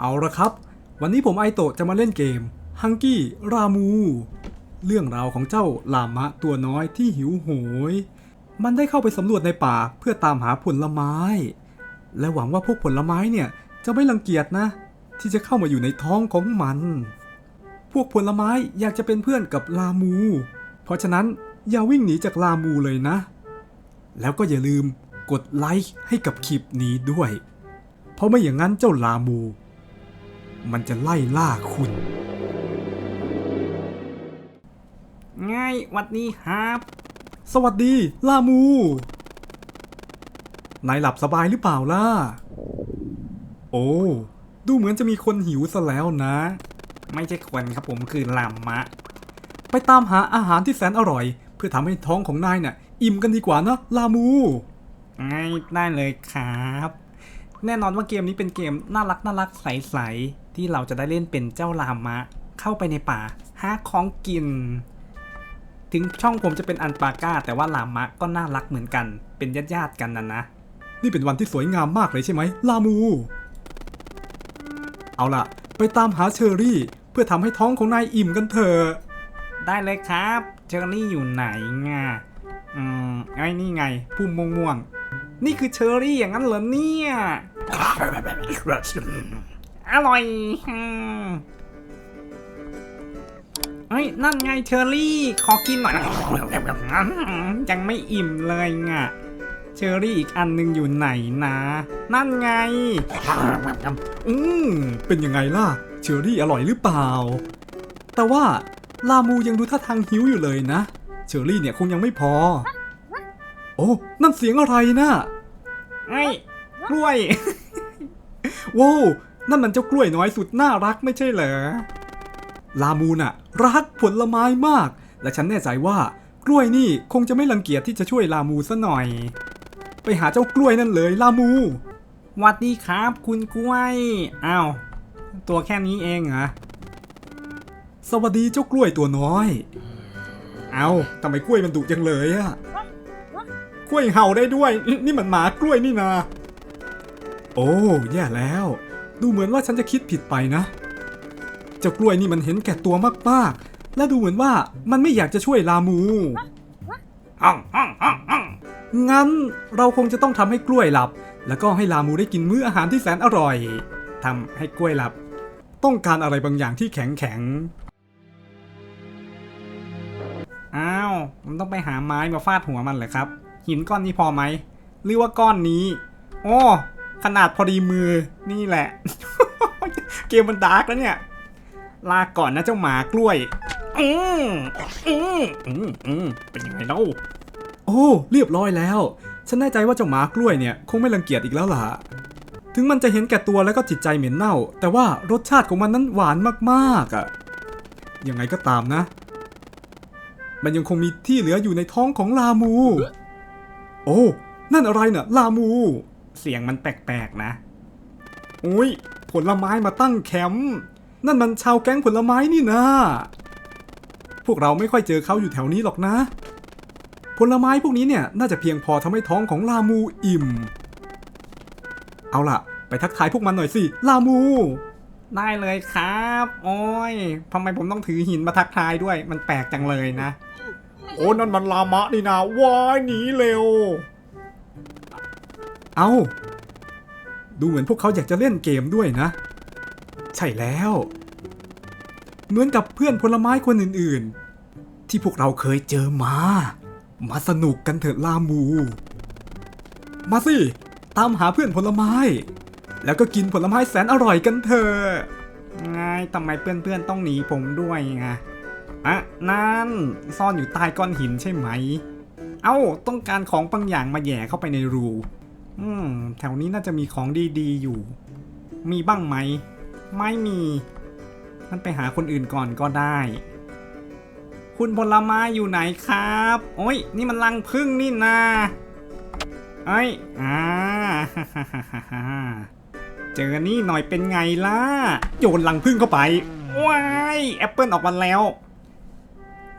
เอาละครับ วันนี้ผมไอโตะจะมาเล่นเกมฮังกี้รามู เรื่องราวของเจ้าลามะตัวน้อยที่หิวโหย มันได้เข้าไปสำรวจในป่าเพื่อตามหาผลไม้ และหวังว่าพวกผลไม้เนี่ยจะไม่รังเกียจนะ ที่จะเข้ามาอยู่ในท้องของมัน พวกผลไม้อยากจะเป็นเพื่อนกับลามู เพราะฉะนั้นอย่าวิ่งหนีจากลามูเลยนะ แล้วก็อย่าลืมกดไลค์ให้กับคลิปนี้ด้วย เพราะไม่อย่างนั้นเจ้าลามู มันจะไล่ล่าคุณง่ายหวัดดีครับ สวัสดีลามู นายหลับสบายหรือเปล่าล่ะ โอ้ ดูเหมือนจะมีคนหิวซะแล้วนะ ไม่ใช่คนครับผมคือลามะ ไปตามหาอาหารที่แสนอร่อย เพื่อทำให้ท้องของนายน่ะ อิ่มกันดีกว่านะลามูง่ายได้เลยครับ แน่นอนว่าเกมนี้เป็นเกมน่ารักน่ารักใสๆ ที่เราจะได้เล่นเป็นเจ้าลามะ เข้าไปในป่าหาของกิน ถึงช่องผมจะเป็นอันปาก้า แต่ว่าลามะก็น่ารักเหมือนกัน เป็นญาติญาติๆกันนะนะ นี่เป็นวันที่สวยงามมากเลยใช่ไหมลามู เอาล่ะ ไปตามหาเชอรี่ เพื่อทำให้ท้องของนายอิ่มกันเถอะได้เลยครับ เชอรี่อยู่ไหนงะอืมไอ้นี่ไงพุ่มม่วงๆนี่คือเชอรี่อย่างนั้นเหรอเนี่ย อร่อยเฮ้ย นั่นไงเชอรี่ ขอกินหน่อย ยังไม่อิ่มเลยไงะเชอรี่อีกอันหนึงอยู่ไหนนะ นั่นไง อืมเป็นยังไงล่ะ เชอรี่อร่อยหรือเปล่า แต่ว่าลามูยังดูท่าทางหิวอยู่เลยนะ เชอรี่เนี่ยคงยังไม่พอ โอ้ นั่นเสียงอะไรนะไอ้กล้วย ว้าว นั่นมันเจ้ากล้วยน้อยสุดน่ารักไม่ใช่เหรอ ลามูน่ะรักผลไม้มาก และฉันแน่ใจว่ากล้วยนี่คงจะไม่รังเกียจที่จะช่วยลามูซะหน่อย ไปหาเจ้ากล้วยนั่นเลยลามูหวัดดีครับ คุณกล้วยอ้าวตัวแค่นี้เองเหรอ สวัสดีเจ้ากล้วยตัวน้อย เอาทำไมกล้วยมันดุจังเลยอะกล้วยเห่าได้ด้วยนนี่มันหมากล้วยนี่นา โอ้แย่แล้ว ดูเหมือนว่าฉันจะคิดผิดไปนะ เจ้ากล้วยนี่มันเห็นแก่ตัวมากๆ และดูเหมือนว่ามันไม่อยากจะช่วยลามูงั้นเราคงจะต้องทำให้กล้วยหลับ แล้วก็ให้ลามูได้กินมื้ออาหารที่แสนอร่อยทำให้กล้วยหลับ ต้องการอะไรบางอย่างที่แข็งแข็งอ้าวผมต้องไปหาไม้มาฟาดหัวมันเหรอครับ หินก้อนนี้พอไหมหรือว่าก้อนนี้ โอ้ ขนาดพอดีมือนี่แหละ เกมมันดาร์กแล้วเนี่ย ลาก่อนนะเจ้าหมากล้วย อืมอืมอืมอืมเป็นยังไงเล่าโอ้ เรียบร้อยแล้ว ฉันแน่ใจว่าเจ้าหมากล้วยเนี่ย คงไม่รังเกียจอีกแล้วล่ะ ถึงมันจะเห็นแก่ตัวแล้วก็จิตใจเหม็นเน่า แต่ว่ารสชาติของมันนั้นหวานมากๆอะ่ะยังไงก็ตามนะ มันยังคงมีที่เหลืออยู่ในท้องของลามู โอ้ นั่นอะไรน่ะ ลามู เสียงมันแปลกๆนะ อุ้ยผลไม้มาตั้งแคมป์นั่นมันชาวแก๊งผลไม้นี่นะ พวกเราไม่ค่อยเจอเขาอยู่แถวนี้หรอกนะ ผลไม้พวกนี้เนี่ยน่าจะเพียงพอทำให้ท้องของลามูอิ่ม เอาล่ะ ไปทักทายพวกมันหน่อยสิลามู ได้เลยครับ โอ้ยทำไมผมต้องถือหินมาทักทายด้วย มันแปลกจังเลยนะ โอ้นั่นมันลามะนี่นะว้ายหนีเร็ว เอาดูเหมือนพวกเขาอยากจะเล่นเกมด้วยนะ ใช่แล้ว เหมือนกับเพื่อนผลไม้คนอื่นๆ ที่พวกเราเคยเจอมา มาสนุกกันเถิดลามู มาสิ ตามหาเพื่อนผลไม้ แล้วก็กินผลไม้แสนอร่อยกันเถอะไงทำไมเพื่อนๆต้องหนีผมด้วยไงอะนั่นซ่อนอยู่ใต้ก้อนหินใช่ไหม เอ้า ต้องการของบางอย่างมาแหย่เข้าไปในรู อืม แถวนี้น่าจะมีของดีๆอยู่ มีบ้างไหม ไม่มี มันไปหาคนอื่นก่อนก็ได้ คุณผลไม้อยู่ไหนครับ โอ้ย นี่มันลังพึ่งนี่นาเอ้ยอ่าเจอนี่หน่อยเป็นไงล่ะ โยนลังพึ่งเข้าไป ว้ายแอปเปิลออกมาแล้ว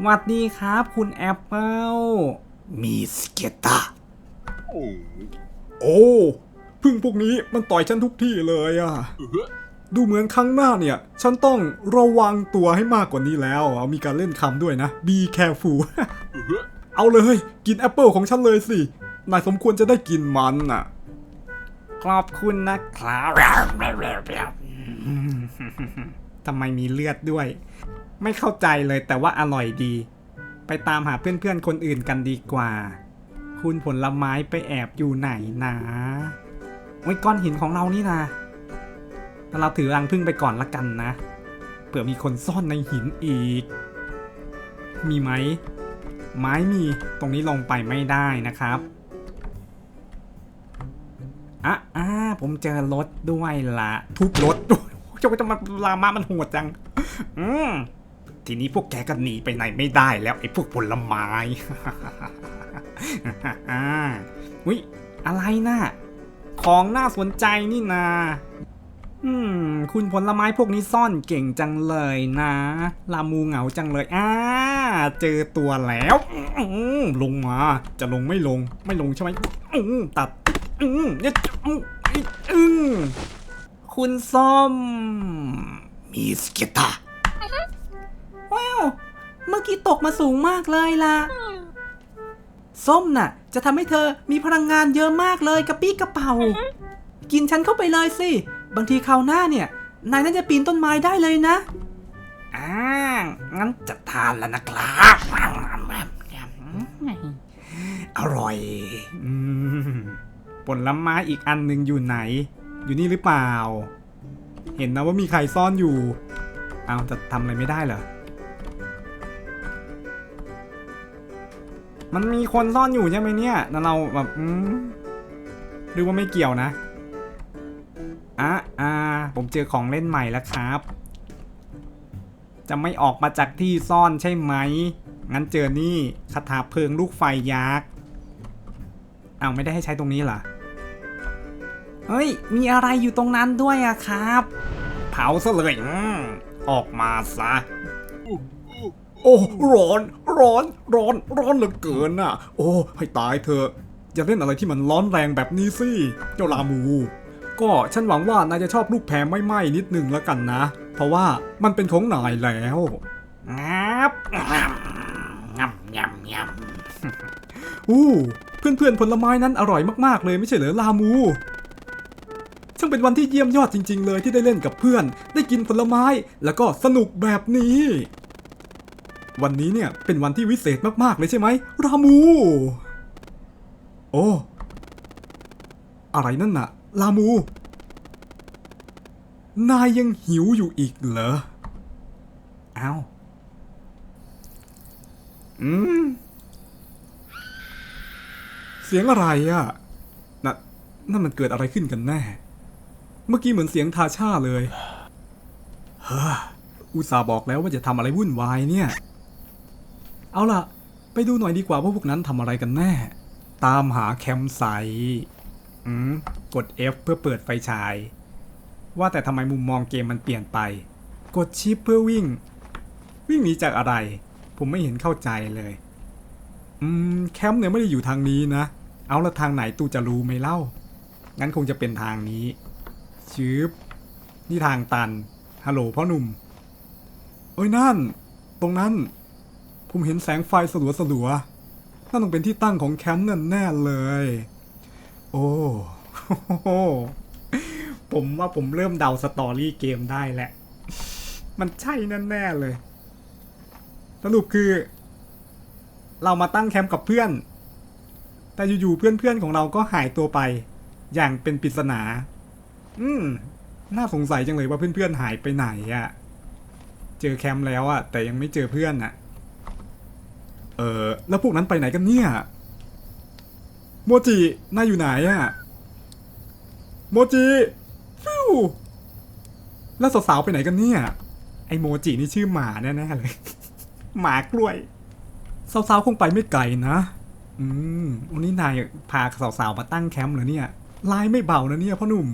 หวัดดีครับ คุณแอปเปิลมีสเกตา โอ้พึ่งพวกนี้มันต่อยฉันทุกที่เลยอะดูเหมือนครั้งหน้าเนี่ย ฉันต้องระวังตัวให้มากกว่านี้แล้วเอามีการเล่นคำด้วยนะ be careful เอาเลย กินแอปเปิลของฉันเลยสิ นายสมควรจะได้กินมันน่ะ ขอบคุณนะครับทำไมมีเลือดด้วย ไม่เข้าใจเลยแต่ว่าอร่อยดี ไปตามหาเพื่อนๆคนอื่นกันดีกว่า คุณผลไม้ไปแอบอยู่ไหนนะโอ้ก้อนหินของเรานี่นะเราถือรังพึ่งไปก่อนละกันนะเผื่อมีคนซ่อนในหินอีก มีไหม ไม้มีตรงนี้ลงไปไม่ได้นะครับอะอ่าผมเจอรถด้วยละทุบรถด้วยจะจะมาลามามันโหดจัง อืมทีนี้พวกแกก็หนีไปไหนไม่ได้แล้วไอ้พวกผลไม้ อ่าวิอะไรนะ่ะของน่าสนใจนี่นา อืม คุณผลไม้พวกนี้ซ่อนเก่งจังเลยนะลามูเหงาจังเลยอ่าเจอตัวแล้วอลงมา จะลงไม่ลง ไม่ลงใช่ไหมอืมตัดอืมเนี่ยอืมอืมคุณส้มมีสเกตาว้าว เมื่อกี้ตกมาสูงมากเลยล่ะ ส้มน่ะ จะทำให้เธอมีพลังงานเยอะมากเลยกระปี้กระเป๋า กินฉันเข้าไปเลยสิ บางทีคราวหน้าเนี่ย นายน่าจะปีนต้นไม้ได้เลยนะอ่างั้นจะทานแล้วนะครับอร่อยอืมผลไม้อีกอันหนึ่งอยู่ไหน อยู่นี่หรือเปล่า เห็นนะว่ามีใครซ่อนอยู่ เอาจะทำอะไรไม่ได้เหรอ มันมีคนซ่อนอยู่ใช่ไหมเนี่ยแล้วเราแบบอืมหรือว่าไม่เกี่ยวนะอะอ่าผมเจอของเล่นใหม่แล้วครับ จะไม่ออกมาจากที่ซ่อนใช่ไหม งั้นเจอนี่คาถาเพลิงลูกไฟยักษ์อ้าวไม่ได้ให้ใช้ตรงนี้เหรอ เฮ้ย มีอะไรอยู่ตรงนั้นด้วยอะครับ เผาซะเลยอืมออกมาซะ โอ้ร้อนร้อนร้อนร้อนเหลือเกินน่ะ โอ้ให้ตายเถอะอย่าเล่นอะไรที่มันร้อนแรงแบบนี้สิเจ้าลามู ก็ฉันหวังว่านายจะชอบลูกแพรไม่ไหม้นิดนึงแล้วกันนะ เพราะว่ามันเป็นของนายแล้วงับงับงับงับอู้เพื่อนๆผลไม้นั้นอร่อยมากๆเลยไม่ใช่เหรอลามูช่างเป็นวันที่เยี่ยมยอดจริง ๆ เลยที่ได้เล่นกับเพื่อน ได้กินผลไม้แล้วก็สนุกแบบนี้ วันนี้เนี่ยเป็นวันที่วิเศษมากๆเลยใช่ไหม รามู โอ้ อะไรนั่นน่ะลามู นายยังหิวอยู่อีกเหรอเอาอืม เสียงอะไรอะ่ะน่ะนั่นมันเกิดอะไรขึ้นกันแน่ เมื่อกี้เหมือนเสียงทาชาเลย เฮ้ออุตส่าห์บอกแล้วว่าจะทำอะไรวุ่นวายเนี่ย เอาล่ะ ไปดูหน่อยดีกว่าว่าพวกนั้นทำอะไรกันแน่ ตามหาแคมป์ไซต์อืมกด F เพื่อเปิดไฟฉาย ว่าแต่ทำไมมุมมองเกมมันเปลี่ยนไป กดชิปเพื่อวิ่ง วิ่งหนีจากอะไร ผมไม่เห็นเข้าใจเลย อืม แคมป์เนี่ยไม่ได้อยู่ทางนี้นะ เอาละทางไหนตูจะรู้ไหมเล่า งั้นคงจะเป็นทางนี้ชืบนี่ทางตัน ฮัลโหลพ่อหนุ่มเอ้ยนั่น ตรงนั้น ผมเห็นแสงไฟสลัวสลัวๆนั่นต้องเป็นที่ตั้งของแคมป์นั่นแน่เลย โอ้โหผมว่าผมเริ่มเดาสตอรี่เกมได้แหละ มันใช่แน่ๆเลย สรุปคือ เรามาตั้งแคมป์กับเพื่อน แต่อยู่ๆเพื่อนๆของเราก็หายตัวไป อย่างเป็นปริศนา อืม น่าสงสัยจังเลยว่าเพื่อนๆหายไปไหนอะเจอแคมป์แล้วอะแต่ยังไม่เจอเพื่อนอะ ออแล้วพวกนั้นไปไหนกันเนี่ย โมจิ นายอยู่ไหนอะโมจิฟิวแล้วสาวๆไปไหนกันเนี่ย ไอโมจินี่ชื่อหมาแน่ๆเลย หมากล้วย สาวๆคงไปไม่ไกลนะ อืม วันนี้นายพาสาวๆมาตั้งแคมป์เหรอเนี่ย ลายไม่เบานะเนี่ยพ่อหนุ่ม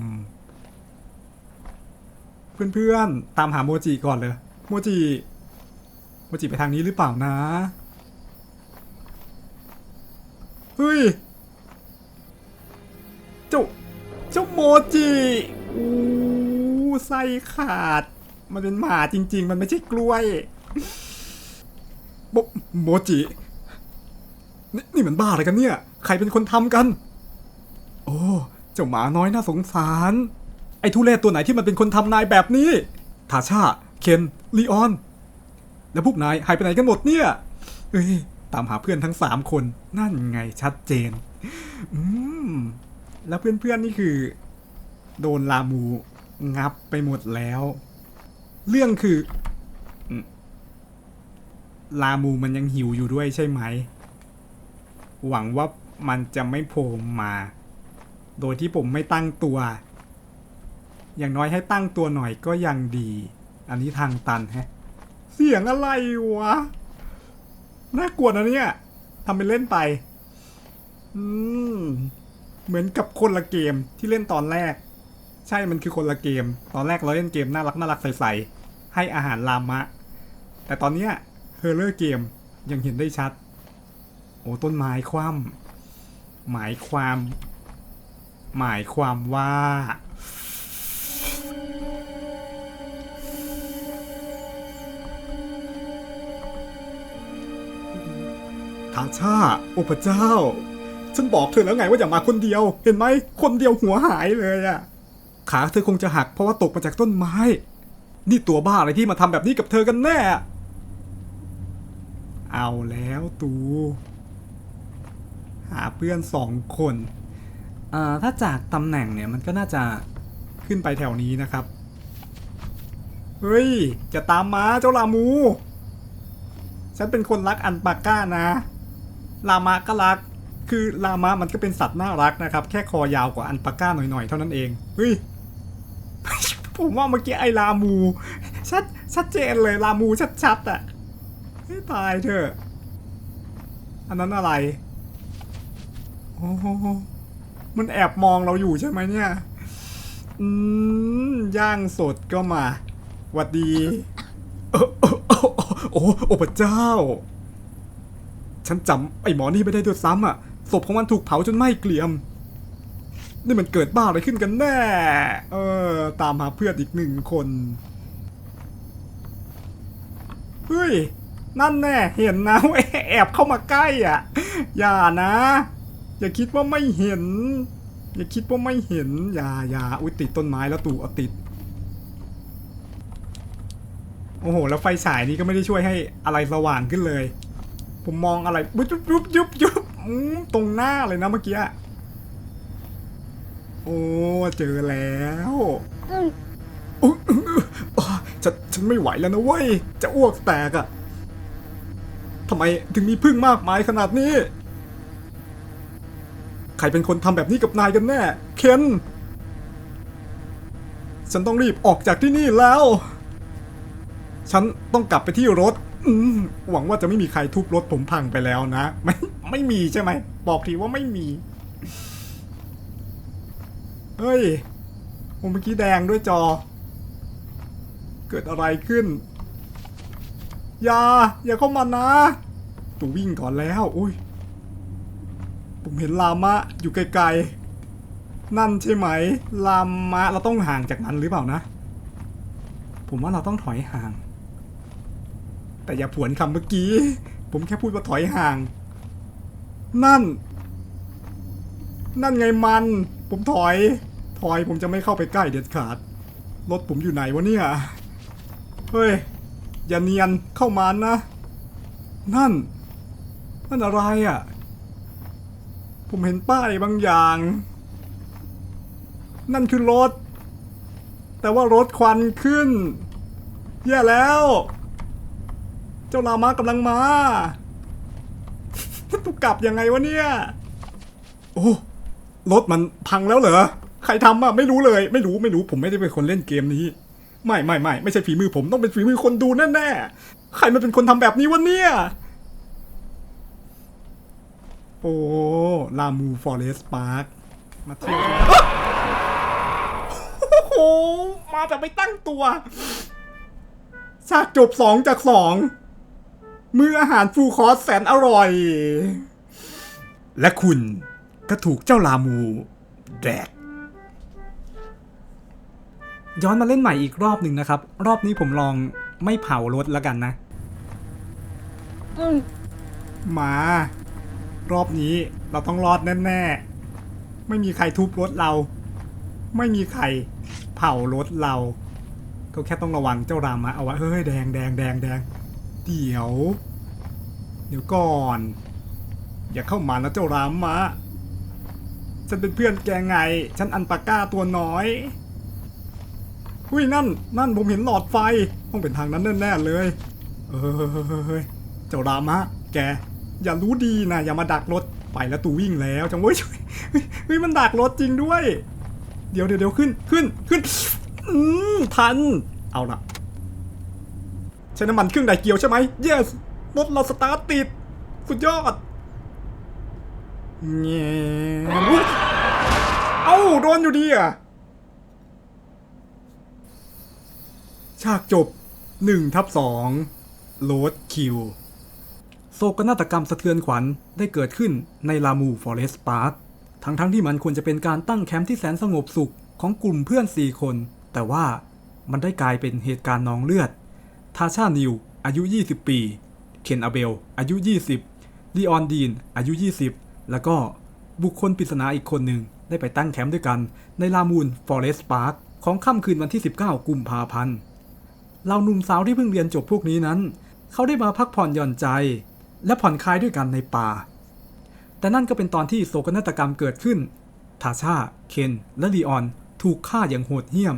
เพื่อนๆ ตามหาโมจิก่อนเลย โมจิ โมจิไปทางนี้หรือเปล่านะ เฮ้ย เจ้า เจ้าโมจิอู้ไส้ขาด มันเป็นหมาจริง ๆ มันไม่ใช่กล้วยโมโมจินนี่มันบ้าอะไรกันเนี่ย ใครเป็นคนทำกัน โอ้ เจ้าหมาน้อยน่าสงสาร ไอ้ทุเรศตัวไหนที่มันเป็นคนทำนายแบบนี้ทาชา เคน ลีออน แล้วพวกนายหายไปไหนกันหมดเนี่ย เอ้ย ตามหาเพื่อนทั้งสามคนนั่นไงชัดเจน อืม แล้วเพื่อนๆนี่คือ โดนลามูงับไปหมดแล้ว เรื่องคือลามูมันยังหิวอยู่ด้วยใช่ไหม หวังว่ามันจะไม่โผล่มา โดยที่ผมไม่ตั้งตัว อย่างน้อยให้ตั้งตัวหน่อยก็ยังดี อันนี้ทางตันแฮะ เสียงอะไรวะ น่ากลัวนะเนี่ยทำเป็นเล่นไป อืม เหมือนกับคนละเกมที่เล่นตอนแรก ใช่ มันคือคนละเกม ตอนแรกเราเล่นเกมน่ารักน่ารักใสๆ ให้อาหารลามะ แต่ตอนเนี้ยเฮอร์เลอร์เกมยังเห็นได้ชัด โอ้ต้นไม้คว่ำหมายความ หมายความว่า ทาชาโอ้พระเจ้า ฉันบอกเธอแล้วไงว่าอย่ามาคนเดียว เห็นไหม คนเดียวหัวหายเลยอะขาเธอคงจะหักเพราะว่าตกมาจากต้นไม้ นี่ตัวบ้าอะไรที่มาทำแบบนี้กับเธอกันแน่ เอาแล้วตู หาเพื่อนสองคนอ่าถ้าจากตำแหน่งเนี่ยมันก็น่าจะขึ้นไปแถวนี้นะครับ เฮ้ย จะตามมาเจ้าลามู ฉันเป็นคนรักอันปาก้านะ ลามะก็รัก คือลามะมันก็เป็นสัตว์น่ารักนะครับ แค่คอยาวกว่าอันปาก้าหน่อยๆ เท่านั้นเองเฮ้ยผมว่าเมื่อกี้ไอ้ลามู ชัดชัดเจนเลยลามูชัดๆอะให้ตายเถอะ อันนั้นอะไร โอ้โหมันแอบมองเราอยู่ใช่ไหมเนี่ย อืม ย่างสดก็มาหวัดดี โอ้โอ้โอ้โอ้โอ้พระเจ้า ฉันจำไอ้หมอนี่ไม่ได้ด้วยซ้ำอะศพของมันถูกเผาจนไหม้เกลียม นี่มันเกิดบ้าอะไรขึ้นกันแน่ เออ ตามหาเพื่อนอีกหนึ่งคน เฮ้ย นั่นแน่เห็นนะแอบเข้ามาใกล้อะ อย่านะ อย่าคิดว่าไม่เห็น อย่าคิดว่าไม่เห็น อย่าอย่าอุ้ยติดต้นไม้แล้วตู่เอาติดโอ้โห แล้วไฟฉายนี้ก็ไม่ได้ช่วยให้อะไรสว่างขึ้นเลย ผมมองอะไรยุบยุบยุบยุบยุบตรงหน้าเลยนะเมื่อกี้ โอ้ เจอแล้วอุ๊ยอะฉันฉันไม่ไหวแล้วนะเว้ย จะอ้วกแตกอะทำไมถึงมีพึ่งมากมายขนาดนี้ ใครเป็นคนทำแบบนี้กับนายกันแน่ เคนฉันต้องรีบออกจากที่นี่แล้ว ฉันต้องกลับไปที่รถ หวังว่าจะไม่มีใครทุบรถผมพังไปแล้วนะ ไม่ไม่มีใช่ไหม บอกทีว่าไม่มี เฮ้ยผมเมื่อกี้แดงด้วยจอ เกิดอะไรขึ้น อย่า อย่าเข้ามานะตูวิ่งก่อนแล้วอุ้ย ผมเห็นลามะอยู่ไกลๆ นั่นใช่ไหม ลามะเราต้องห่างจากมันหรือเปล่านะ ผมว่าเราต้องถอยห่าง แต่อย่าผวนคำเมื่อกี้ ผมแค่พูดว่าถอยห่าง นั่น นั่นไงมัน ผมถอย ถอยผมจะไม่เข้าไปใกล้เด็ดขาด รถผมอยู่ไหนวะเนี่ย เฮ้ย อย่าเนียนเข้ามานะ นั่น นั่นอะไรอะ่ะ ผมเห็นป้ายบางอย่าง นั่นคือรถ แต่ว่ารถควันขึ้น แย่แล้ว เจ้าลามากำลังมาตุกกลับยังไงวะเนี่ย โอ้รถมันพังแล้วเหรอ ใครทำอะไม่รู้เลย ไม่รู้ไม่รู้ผมไม่ได้เป็นคนเล่นเกมนี้ ไม่ไม่ไม่ไม่ใช่ฝีมือผมต้องเป็นฝีมือคนดูแน่ๆ ใครมันเป็นคนทำแบบนี้วะเนี่ย โอ้ลามูฟอเรสต์พาร์คมาเที่ยวโอ้โหมาแต่ไม่ตั้งตัวฉากจบสองจากสอง มื้ออาหารฟูลคอร์สแสนอร่อย และคุณก็ถูกเจ้าลามูแดก ย้อนมาเล่นใหม่อีกรอบหนึ่งนะครับ รอบนี้ผมลองไม่เผารถแล้วกันนะ มา รอบนี้เราต้องรอดแน่ๆ ไม่มีใครทุบรถเรา ไม่มีใครเผารถเรา ก็แค่ต้องระวังเจ้ารามะเอาไว้เฮ้ยแดงแดงแดงแดงเดี๋ยว เดี๋ยวก่อน อย่าเข้ามานะเจ้ารามะฉันเป็นเพื่อนแกไง ฉันอันปาก้าตัวน้อยอุ้ยนั่น นั่นผมเห็นหลอดไฟ ต้องเป็นทางนั้นแน่ๆเลย เอ้ยเจ้ารามะ แก อย่ารู้ดีนะอย่ามาดักรถไปแล้วตูวิ่งแล้วจังเว้ยช่วยเฮ้ยเฮ้ยมันดักรถจริงด้วยเดี๋ยวเดี๋ยวเดี๋ยวขึ้นขึ้นขึ้นอืมทัน เอาละใช้น้ำมันเครื่องไดเกียวใช่ไหม yes รถเราสตาร์ทติด สุดยอดเงี้ยเอ้าโดนอยู่ดีอะ ฉากจบ1ทับ2โลดคิว โศกนาฏกรรมสะเทือนขวัญได้เกิดขึ้นในลามูฟอเรสต์พาร์คทั้งๆทที่มันควรจะเป็นการตั้งแคมป์ที่แสนสงบสุขของกลุ่มเพื่อน4คน แต่ว่ามันได้กลายเป็นเหตุการณ์นองเลือด ทาชานิว อายุ 20 ปี เคนอาเบล อายุ 20ลีออนดีน อายุ 20 แล้วก็บุคคลปริศนาอีกคนหนึ่งได้ไปตั้งแคมป์ด้วยกัน ในลามูนฟอเรสต์พาร์คของค่ำคืนวันที่ 19 กุมภาพันธ์เหล่าหนุ่มสาวที่เพิ่งเรียนจบพวกนี้นั้น เขาได้มาพักผ่อนหย่อนใจ และผ่อนคลายด้วยกันในป่า แต่นั่นก็เป็นตอนที่โศกนาฏกรรมเกิดขึ้น ทาชา เคน และลีออน ถูกฆ่าอย่างโหดเหี้ยม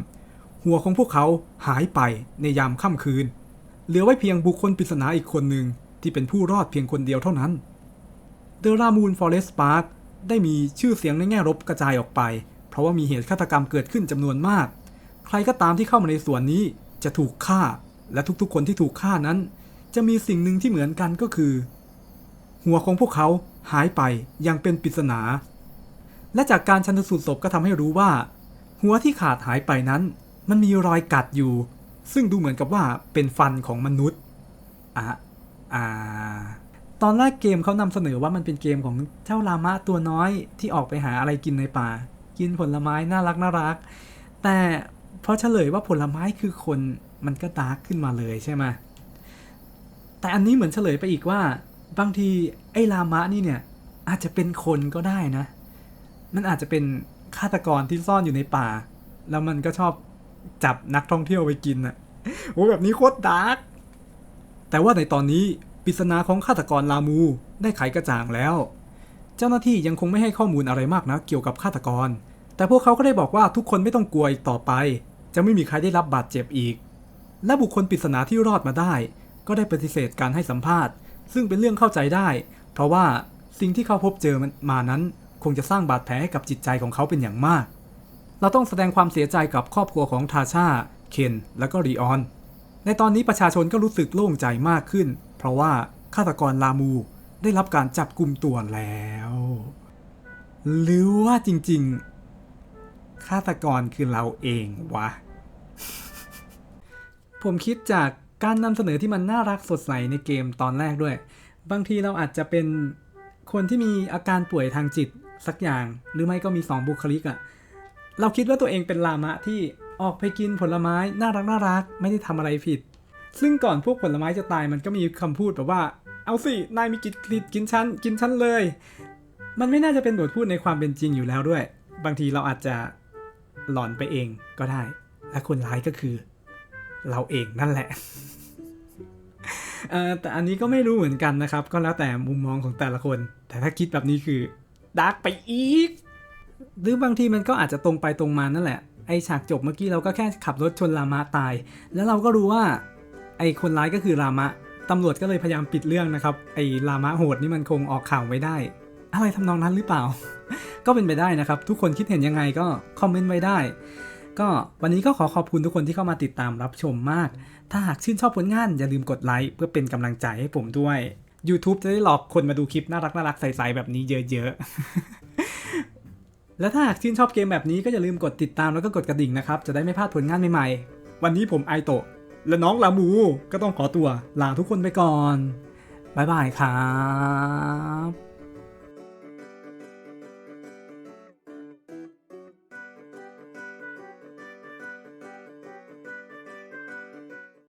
หัวของพวกเขาหายไปในยามค่ำคืน เหลือไว้เพียงบุคคลปริศนาอีกคนหนึ่งที่เป็นผู้รอดเพียงคนเดียวเท่านั้น เดอรามูนฟอเรสต์พาร์คได้มีชื่อเสียงในแง่ลบกระจายออกไป เพราะว่ามีเหตุฆาตกรรมเกิดขึ้นจำนวนมาก ใครก็ตามที่เข้ามาในสวนนี้จะถูกฆ่า และทุกๆ คนที่ถูกฆ่านั้น จะมีสิ่งหนึ่งที่เหมือนกันก็คือ หัวของพวกเขาหายไปอยังเป็นปริศนา และจากการชันสูตรศพก็ทำให้รู้ว่า หัวที่ขาดหายไปนั้น มันมีรอยกัดอยู่ ซึ่งดูเหมือนกับว่าเป็นฟันของมนุษย์อะอ่าตอนแรกเกมเขานำเสนอว่ามันเป็นเกมของเจ้าลามะตัวน้อยที่ออกไปหาอะไรกินในป่า กินผลไม้น่ารักน่ารัก แต่พอเฉลยว่าผลไม้คือคนมันก็ดาร์กขึ้นมาเลยใช่ไหมแต่อันนี้เหมือนเฉลยไปอีกว่า บางทีไอ้ลามะนี่เนี่ยอาจจะเป็นคนก็ได้นะ มันอาจจะเป็นฆาตกรที่ซ่อนอยู่ในป่า แล้วมันก็ชอบ จับนักท่องเที่ยวไปกินอะโอ้แบบนี้โคตรดาร์กแต่ว่าในตอนนี้ปริศนาของฆาตกรลามูได้ไขกระจ่างแล้ว เจ้าหน้าที่ยังคงไม่ให้ข้อมูลอะไรมากนะเกี่ยวกับฆาตกร แต่พวกเขาก็ได้บอกว่าทุกคนไม่ต้องกลัวอีกต่อไป จะไม่มีใครได้รับบาดเจ็บอีก และบุคคลปริศนาที่รอดมาได้ ก็ได้ปฏิเสธการให้สัมภาษณ์ ซึ่งเป็นเรื่องเข้าใจได้ เพราะว่าสิ่งที่เขาพบเจอมันมานั้น คงจะสร้างบาดแผลให้กับจิตใจของเขาเป็นอย่างมาก เราต้องแสดงความเสียใจกับครอบครัวของทาชา เคน และก็รีออน ในตอนนี้ประชาชนก็รู้สึกโล่งใจมากขึ้น เพราะว่าฆาตกรลามูได้รับการจับกลุ่มตัวแล้ว หรือว่าจริงๆ ฆาตกรคือเราเองวะ ผมคิดจากการนำเสนอที่มันน่ารักสดใสในเกมตอนแรกด้วย บางทีเราอาจจะเป็นคนที่มีอาการป่วยทางจิตสักอย่าง หรือไม่ก็มีสองบุคลิกอะ เราคิดว่าตัวเองเป็นลามะที่ออกไปกินผลไม้น่ารักน่ารักไม่ได้ทำอะไรผิด ซึ่งก่อนพวกผลไม้จะตายมันก็มีคำพูดแบบว่า เอาสิ นายมีกิจกิจกินชั้น กินชั้นเลย มันไม่น่าจะเป็นบทพูดในความเป็นจริงอยู่แล้วด้วย บางทีเราอาจจะหลอนไปเองก็ได้ และคนร้ายก็คือ เราเองนั่นแหละแต่อันนี้ก็ไม่รู้เหมือนกันนะครับ ก็แล้วแต่มุมมองของแต่ละคน แต่ถ้าคิดแบบนี้คือดาร์กไปอีก หรือบางทีมันก็อาจจะตรงไปตรงมานั่นแหละ ไอฉากจบเมื่อกี้เราก็แค่ขับรถชนลามะตาย แล้วเราก็รู้ว่าไอคนร้ายก็คือลามะตำรวจก็เลยพยายามปิดเรื่องนะครับ ไอลามะโหดนี่มันคงออกข่าวไม่ได้ อะไรทำนองนั้นหรือเปล่า ก็เป็นไปได้นะครับ ทุกคนคิดเห็นยังไงก็คอมเมนต์ไว้ได้ ก็วันนี้ก็ขอขอบคุณทุกคนที่เข้ามาติดตามรับชมมาก ถ้าหากชื่นชอบผลงานอย่าลืมกดไลค์เพื่อเป็นกำลังใจให้ผมด้วย YouTube จะได้หลอกคนมาดูคลิปน่ารักน่ารักใสๆแบบนี้เยอะๆ และถ้าหากชื่นชอบเกมแบบนี้ก็อย่าลืมกดติดตามแล้วก็กดกระดิ่งนะครับ จะได้ไม่พลาดผลงานใหม่ๆ วันนี้ผมไอโตะและน้องลามูก็ต้องขอตัวลาทุกคนไปก่อน บ๊ายบายครับ